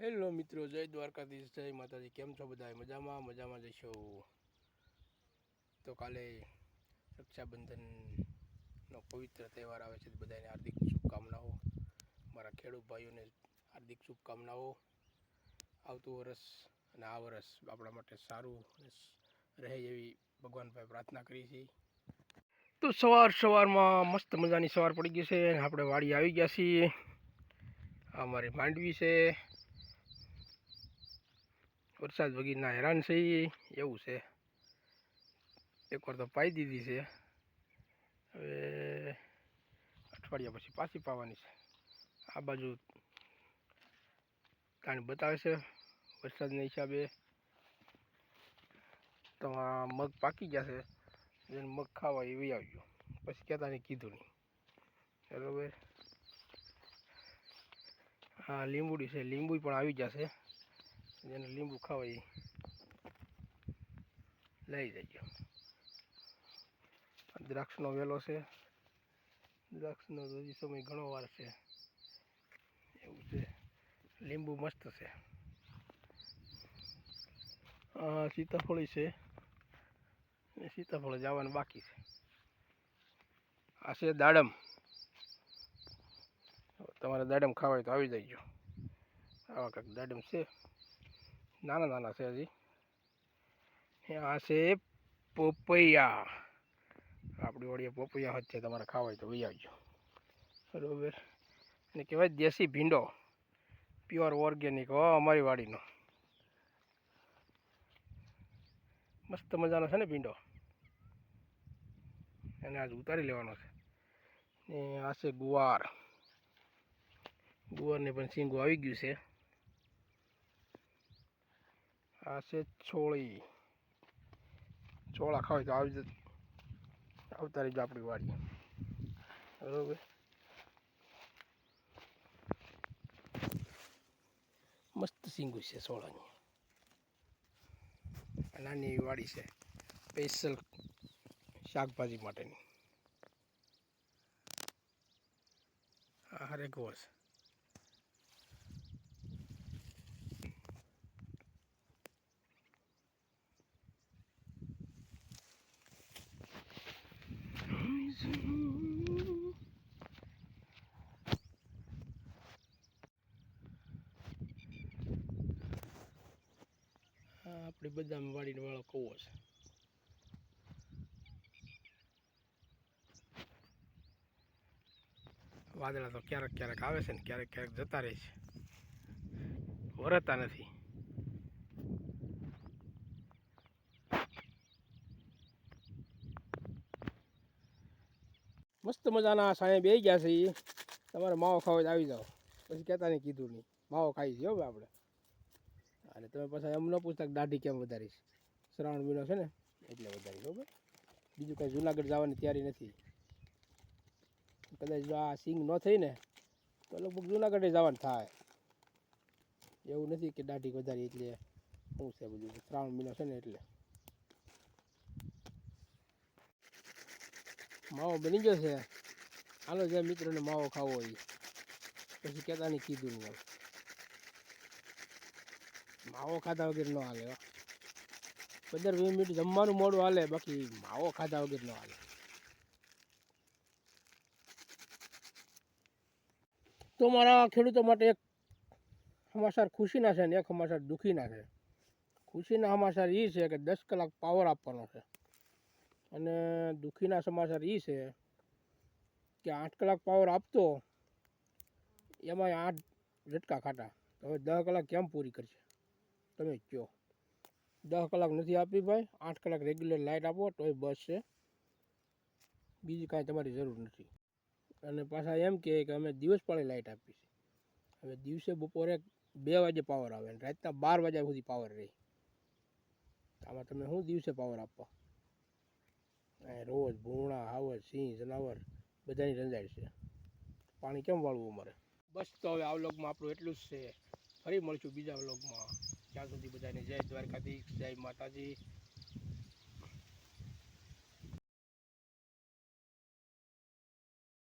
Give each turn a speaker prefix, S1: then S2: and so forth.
S1: Hello મિત્રો. જય દ્વારકાધીશ. જય માતાજી. કેમ છો બધા? મજામાં? મજામાં જશો તો કાલે રક્ષાબંધનનો પવિત્ર તહેવાર આવે છે. બધાને હાર્દિક શુભકામનાઓ. મારા ખેડૂત ભાઈઓને હાર્દિક શુભકામનાઓ. આવતું વરસ અને આ વરસ આપણા માટે સારું રહે એવી ભગવાન ભાઈ પ્રાર્થના કરી છે. તો સવાર સવારમાં મસ્ત મજાની સવાર પડી ગઈ છે આપણે વાડી આવી ગયા છીએ. આ અમારી માંડવી છે. વરસાદ વગીના હેરાન છે એવું છે. એકવાર તો પાઈ દીધી છે. હવે અઠવાડિયા પછી પાછી પાવાની છે. આ બાજુ તાણ બતાવે છે વરસાદના હિસાબે. તો આ મગ પાકી ગયા છે. જેને મગ ખાવા એ વહી આવજો. પછી કહેતા કીધું નહીં. બરાબર? હા, લીંબુડી છે. લીંબુ પણ આવી જશે જેને લીંબુ ખાવા એ લઈ જજો. દ્રાક્ષનો વેલો છે. દ્રાક્ષનો હજી સમય ઘણો વાર છે. એવું છે. લીંબુ મસ્ત છે. આ સીતાફળી છે. અને સીતાફળ જવાનું બાકી છે. આ છે દાડમ. તમારે દાડમ ખાવાય તો આવી જજો. આવા કાંક દાડમ છે. નાના નાના છે હજી આ છે પોપૈયા. આપણી વાડીએ પોપૈયા જ છે, તમારે ખાવા હોય તો વહી આવજો. બરાબર. અને કહેવાય દેશી ભીંડો. પ્યોર ઓર્ગેનિક હો, અમારી વાડીનો. મસ્ત મજાનો છે ને ભીંડો. એને આજ ઉતારી લેવાનો છે. ને આ છે ગુવાર. ગુવારને પણ સિંગો આવી ગયું છે. આ છે છોળી છોળા ખાવ તો આવી જ- આવતા રહીજો આપણી વાડી. બરોબર? મસ્ત સિંગુ છે સોળાની. નાની એવી વાડી છે. સ્પેશિયલ શાકભાજી માટેની. આ હરેક વર્ષ. આપણી બદામ વાળીને વાળો કવો છે. વાદળા તો ક્યારેક ક્યારેક આવે છે ને ક્યારેક ક્યારેક જતા રહે છે. વરતા નથી. મસ્ત મજાના સાંજે બે ગયા છે એ તમારે માવો ખાવા આવી જાઓ. પછી કહેતા નહીં કીધું નહીં. માવો ખાઈ હો આપણે. અને તમે પાછા એમ ન પૂછતા દાઢી કેમ વધારીશ? શ્રાવણ મહિનો છે ને, એટલે વધારી બરાબર બીજું કાંઈ જુનાગઢ જવાની તૈયારી નથી. કદાચ જો આ સિંગ ન થઈ ને, તો લગભગ જુનાગઢે જવાનું થાય. એવું નથી કે દાઢી વધારી એટલે શું છે બધું? શ્રાવણ મહિનો છે ને એટલે. માવો બની ગયો છે. હાલો, જે મિત્રોને માવો ખાવો હોય, પછી કહેતા નહીં કીધું નહીં. માવો ખાધા વગર ન હાલે પંદર વીસ મિનિટ જમવાનું મોડું હાલે, બાકી માવો ખાધા વગર ન હાલે. તો મારા ખેડૂતો માટે એક સમાચાર ખુશીના છે ને એક સમાચાર દુઃખીના છે. ખુશીના સમાચાર એ છે કે દસ કલાક પાવર આપવાનો છે. અને દુઃખીના સમાચાર એ છે કે આઠ કલાક પાવર આપતો, એમાંય આઠ ઝટકા ખાટા. હવે દસ કલાક કેમ પૂરી કરશે? તમે કહો. દસ કલાક નથી આપી ભાઈ, આઠ કલાક રેગ્યુલર લાઇટ આપો, તોય બસ છે. બીજી કાંઈ તમારી જરૂર નથી. અને પાછા એમ કહે કે અમે દિવસ પાળી લાઇટ આપી છે. હવે દિવસે બપોરે બે વાગે પાવર આવે અને રાતના બાર વાગ્યા સુધી પાવર રહે. આમાં તમે શું દિવસે પાવર આપવા રોજ ભૂણા હાવર સિંહ, જનાવર, બધાની રંજાડ છે. પાણી કેમ વાળવું અમારે? બસ તો હવે આ વ્લોગમાં આપણું એટલું જ છે. ફરી મળશું બીજા વ્લોગમાં ત્યાં સુધી બધાને જય દ્વારકાધીશ જય માતાજી.